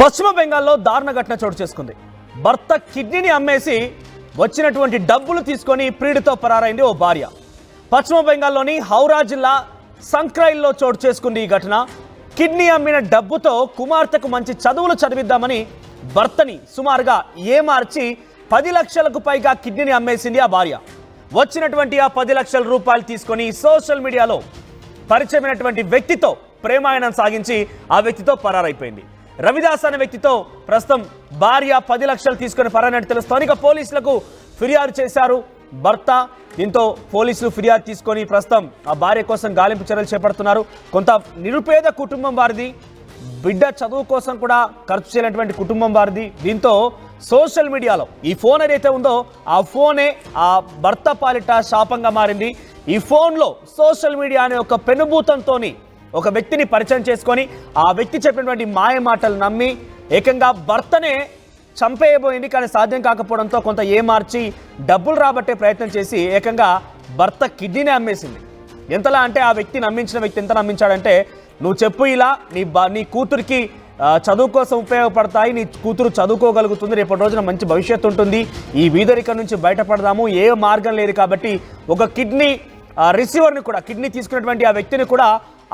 పశ్చిమ బెంగాల్లో దారుణ ఘటన చోటు చేసుకుంది. భర్త కిడ్నీని అమ్మేసి వచ్చినటువంటి డబ్బులు తీసుకొని ప్రియుడితో పరారైంది ఓ భార్య. పశ్చిమ బెంగాల్లోని హౌరా జిల్లా సంక్రైల్లో చోటు చేసుకుంది ఈ ఘటన. కిడ్నీ అమ్మిన డబ్బుతో కుమార్తెకు మంచి చదువులు చదివిద్దామని భర్తని సుమారుగా ఏమార్చి పది లక్షలకు పైగా కిడ్నీని అమ్మేసింది ఆ భార్య. వచ్చినటువంటి ఆ పది లక్షల రూపాయలు తీసుకొని సోషల్ మీడియాలో పరిచయమైనటువంటి వ్యక్తితో ప్రేమాయణం సాగించి ఆ వ్యక్తితో పరారైపోయింది రవిదాస్ అనే వ్యక్తితో ప్రస్తుతం భార్య పది లక్షలు తీసుకొని పరారైనట్టు తెలుసు స్థానిక పోలీసులకు ఫిర్యాదు చేశారు భర్త. దీంతో పోలీసులు ఫిర్యాదు తీసుకొని ప్రస్తుతం ఆ భార్య కోసం గాలింపు చర్యలు చేపడుతున్నారు. కొంత నిరుపేద కుటుంబం వారిది. బిడ్డ చదువు కోసం కూడా ఖర్చు చేయనటువంటి కుటుంబం వారిది. దీంతో సోషల్ మీడియాలో ఈ ఫోన్ ఏదైతే ఉందో ఆ ఫోనే ఆ భర్త పాలిట శాపంగా మారింది. ఈ ఫోన్లో సోషల్ మీడియా అనే ఒక పెనుభూతంతోని ఒక వ్యక్తిని పరిచయం చేసుకొని ఆ వ్యక్తి చెప్పినటువంటి మాయ మాటలు నమ్మి ఏకంగా భర్తనే చంపేయబోయింది కానీ సాధ్యం కాకపోవడంతో కొంత ఏమార్చి డబ్బులు రాబట్టే ప్రయత్నం చేసి ఏకంగా భర్త కిడ్నీని అమ్మేసింది. ఎంతలా అంటే ఆ వ్యక్తి నమ్మించిన వ్యక్తి ఎంత నమ్మించాడంటే నువ్వు చెప్పు ఇలా నీ నీ కూతురికి చదువు కోసం ఉపయోగపడతాయి నీ కూతురు చదువుకోగలుగుతుంది రేపటి రోజున మంచి భవిష్యత్తు ఉంటుంది ఈ వీదరిక నుంచి బయటపడదాము ఏ మార్గం లేదు కాబట్టి ఒక కిడ్నీ రిసీవర్ని కూడా కిడ్నీ తీసుకున్నటువంటి ఆ వ్యక్తిని కూడా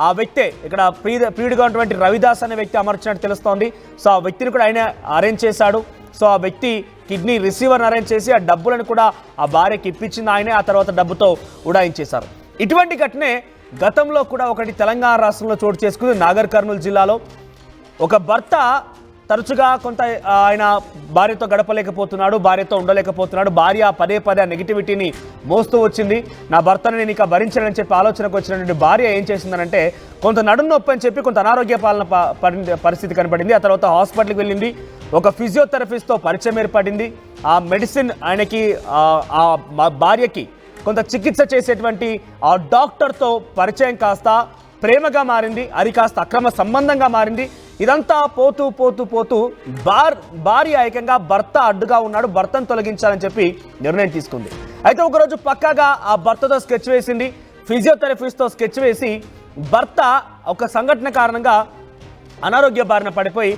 ఆ వ్యక్తే ఇక్కడ ప్రీ ప్రియుడిగా ఉన్నటువంటి రవిదాస్ అనే వ్యక్తి అమర్చినట్టు తెలుస్తోంది. సో ఆ వ్యక్తిని కూడా ఆయన అరేంజ్ చేశాడు. సో ఆ వ్యక్తి కిడ్నీ రిసీవర్ని అరేంజ్ చేసి ఆ డబ్బులను కూడా ఆ భార్యకి ఇప్పించింది ఆయనే. ఆ తర్వాత డబ్బుతో ఉడాయించేశారు. ఇటువంటి ఘటనే గతంలో కూడా ఒకటి తెలంగాణ రాష్ట్రంలో చోటు చేసుకుంది నాగర్ కర్నూలు జిల్లాలో. ఒక భర్త తరచుగా కొంత ఆయన భార్యతో గడపలేకపోతున్నాడు భార్యతో ఉండలేకపోతున్నాడు భార్య పదే పదే నెగిటివిటీని మోస్తూ వచ్చింది. నా భర్తను నేను ఇక భరించాలని చెప్పి ఆలోచనకు వచ్చినటువంటి భార్య ఏం చేసిందనంటే కొంత నడుము నొప్పి అని చెప్పి కొంత అనారోగ్య పాలన పరిస్థితి కనపడింది. ఆ తర్వాత హాస్పిటల్కి వెళ్ళింది. ఒక ఫిజియోథెరపిస్ట్తో పరిచయం ఏర్పడింది. ఆ మెడిసిన్ ఆయనకి ఆ, భార్యకి కొంత చికిత్స చేసేటువంటి ఆ డాక్టర్తో పరిచయం కాస్త ప్రేమగా మారింది. అది కాస్త అక్రమ సంబంధంగా మారింది. ఇదంతా పోతూ పోతూ పోతూ బార్ భార్య ఏకంగా భర్త అడ్డుగా ఉన్నాడు. భర్తను తొలగించాలని చెప్పి నిర్ణయం తీసుకుంది. అయితే ఒకరోజు పక్కాగా ఆ భర్తతో స్కెచ్ వేసింది. ఫిజియోథెరపిస్ట్తో స్కెచ్ వేసి భర్త ఒక సంఘటన కారణంగా అనారోగ్య బారిన పడిపోయి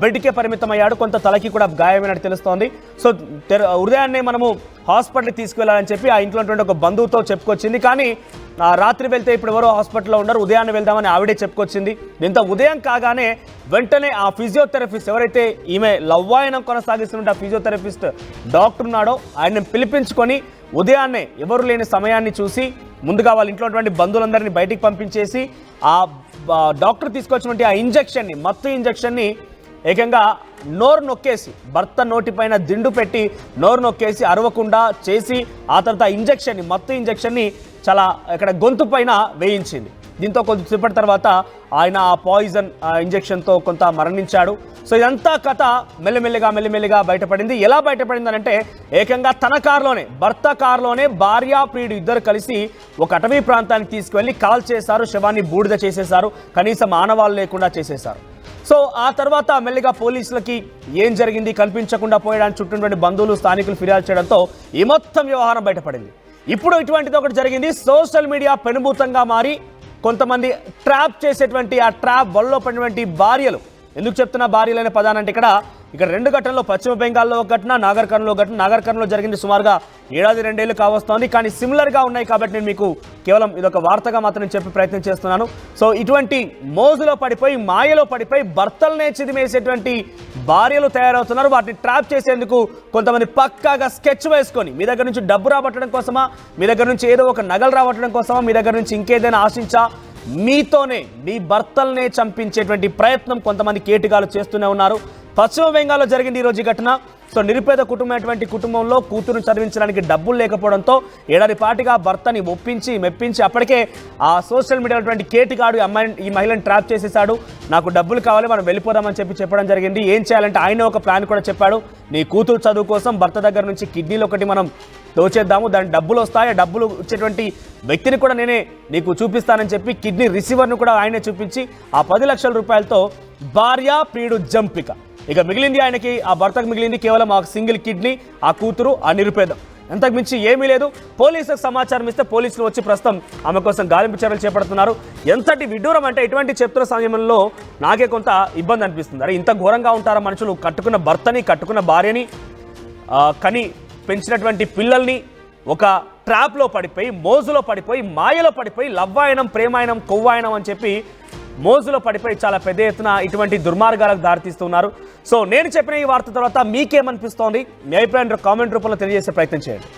బెడ్కే పరిమితమయ్యాడు. కొంత తలకి కూడా గాయమైనట్టు తెలుస్తోంది. సో తెర ఉదయాన్నే మనము హాస్పిటల్కి తీసుకువెళ్ళాలని చెప్పి ఆ ఇంట్లో ఉన్నటువంటి ఒక బంధువుతో చెప్పుకొచ్చింది. కానీ రాత్రి వెళ్తే ఇప్పుడు ఎవరో హాస్పిటల్లో ఉన్నారు. ఉదయాన్నే వెళ్దామని ఆవిడే చెప్పుకొచ్చింది. దీంతో ఉదయం కాగానే వెంటనే ఆ ఫిజియోథెరపిస్ట్ ఎవరైతే ఈమె లవ్వాయనం కొనసాగిస్తున్న ఆ ఫిజియోథెరపిస్ట్ డాక్టర్ ఉన్నాడో ఆయన్ని పిలిపించుకొని ఉదయాన్నే ఎవరు లేని సమయాన్ని చూసి ముందుగా వాళ్ళ ఇంట్లో ఉన్నటువంటి బంధువులందరినీ బయటికి పంపించేసి ఆ డాక్టర్ తీసుకొచ్చినటువంటి ఆ ఇంజెక్షన్ని మత్తు ఇంజక్షన్ని ఏకంగా నోరు నొక్కేసి భర్త నోటిపైన దిండు పెట్టి నోరు నొక్కేసి అరవకుండా చేసి ఆ తర్వాత ఇంజక్షన్ని ఇంజెక్షన్ని మత్తు ఇంజెక్షన్ని చాలా ఇక్కడ గొంతు పైన వేయించింది. దీంతో కొద్దిసేపటి తర్వాత ఆయన ఆ పాయిజన్ ఇంజెక్షన్తో కొంత మరణించాడు. సో ఇదంతా కథ మెల్లమెల్లిగా మెల్లిమెల్లిగా బయటపడింది. ఎలా బయటపడింది అంటే ఏకంగా తన కారులోనే భర్త కారులోనే భార్య ప్రియుడు ఇద్దరు కలిసి ఒక అటవీ ప్రాంతానికి తీసుకువెళ్ళి కాల్ చేశారు. శవాన్ని బూడిద చేసేశారు. కనీసం ఆనవాళ్ళు లేకుండా చేసేశారు. సో ఆ తర్వాత మెల్లిగా పోలీసులకి ఏం జరిగింది? కనిపించకుండా పోయడానికి చుట్టూటువంటి బంధువులు స్థానికులు ఫిర్యాదు చేయడంతో ఈ మొత్తం వ్యవహారం బయటపడింది. ఇప్పుడు ఇటువంటిది ఒకటి జరిగింది. సోషల్ మీడియా పెనుభూతంగా మారి కొంతమంది ట్రాప్ చేసేటువంటి ఆ ట్రాప్ వల్ల పడినటువంటి భార్యలు. ఎందుకు చెప్తున్నా భార్యలు అనే పదానంటే ఇక్కడ ఇక్కడ రెండు ఘటనలో పశ్చిమ బెంగాల్లో ఒక ఘటన నాగర్ కర్నూలులో ఘటన. నాగర్ కర్నూలులో జరిగింది సుమారుగా ఏడాది రెండేళ్ళు కావస్తోంది. కానీ సిమిలర్గా ఉన్నాయి కాబట్టి నేను మీకు కేవలం ఇదొక వార్తగా మాత్రం చెప్పి ప్రయత్నం చేస్తున్నాను. సో ఇటువంటి మోజులో పడిపోయి మాయలో పడిపోయి భర్తలనే చిదిమేసేటువంటి భార్యలు తయారవుతున్నారు. వాటిని ట్రాప్ చేసేందుకు కొంతమంది పక్కాగా స్కెచ్ వేసుకొని మీ దగ్గర నుంచి డబ్బు రాబట్టడం కోసమా మీ దగ్గర నుంచి ఏదో ఒక నగలు రాబట్టడం కోసమా మీ దగ్గర నుంచి ఇంకేదైనా ఆశించా? మీతోనే మీ భర్తల్నే చంపించేటువంటి ప్రయత్నం కొంతమంది కేటుగాలు చేస్తూనే ఉన్నారు. పశ్చిమ బెంగాల్లో జరిగింది ఈరోజు ఈ ఘటన. సో నిరుపేద కుటుంబమైనటువంటి కుటుంబంలో కూతురును చదివించడానికి డబ్బులు లేకపోవడంతో ఏడాది పాటిగా భర్తని ఒప్పించి మెప్పించి అప్పటికే ఆ సోషల్ మీడియాటువంటి ఉన్నటువంటి కేటుగాడు ఈ అమ్మాయిని ఈ మహిళను ట్రాప్ చేసేసాడు నాకు డబ్బులు కావాలి మనం వెళ్ళిపోదామని చెప్పి చెప్పడం జరిగింది. ఏం చేయాలంటే ఆయన ఒక ప్లాన్ కూడా చెప్పాడు. నీ కూతురు చదువు కోసం భర్త దగ్గర నుంచి కిడ్నీలు ఒకటి మనం దోచేద్దాము. దాని డబ్బులు వస్తాయి? డబ్బులు ఇచ్చేటువంటి వ్యక్తిని కూడా నేనే నీకు చూపిస్తానని చెప్పి కిడ్నీ రిసీవర్ను కూడా ఆయనే చూపించి ఆ పది లక్షల రూపాయలతో భార్య ప్రియుడు జంపిక. ఇక మిగిలింది ఆయనకి ఆ భర్తకు మిగిలింది కేవలం ఆ సింగిల్ కిడ్నీ ఆ కూతురు ఆ నిరుపేదం. అంతకు మించి ఏమీ లేదు. పోలీసులకు సమాచారం ఇస్తే పోలీసులు వచ్చి ప్రస్తుతం ఆమె కోసం గాలింపు చర్యలు చేపడుతున్నారు. ఎంతటి విడ్డూరం అంటే ఇటువంటి చెప్తున్న సమయంలో నాకే కొంత ఇబ్బంది అనిపిస్తుంది. అరే ఇంత ఘోరంగా ఉంటారా మనుషులు? కట్టుకున్న భర్తని కట్టుకున్న భార్యని కని పెంచినటువంటి పిల్లల్ని ఒక ట్రాప్లో పడిపోయి మోజులో పడిపోయి మాయలో పడిపోయి లవ్వాయనం ప్రేమాయణం కొవ్వాయనం అని చెప్పి మోజులో పడిపోయి చాలా పెద్ద ఎత్తున ఇటువంటి దుర్మార్గాలకు దారితీస్తున్నారు. సో నేను చెప్పిన ఈ వార్త తర్వాత మీకేమనిపిస్తోంది? మీ అభిప్రాయం కామెంట్ రూపంలో తెలియజేసే ప్రయత్నం చేయండి.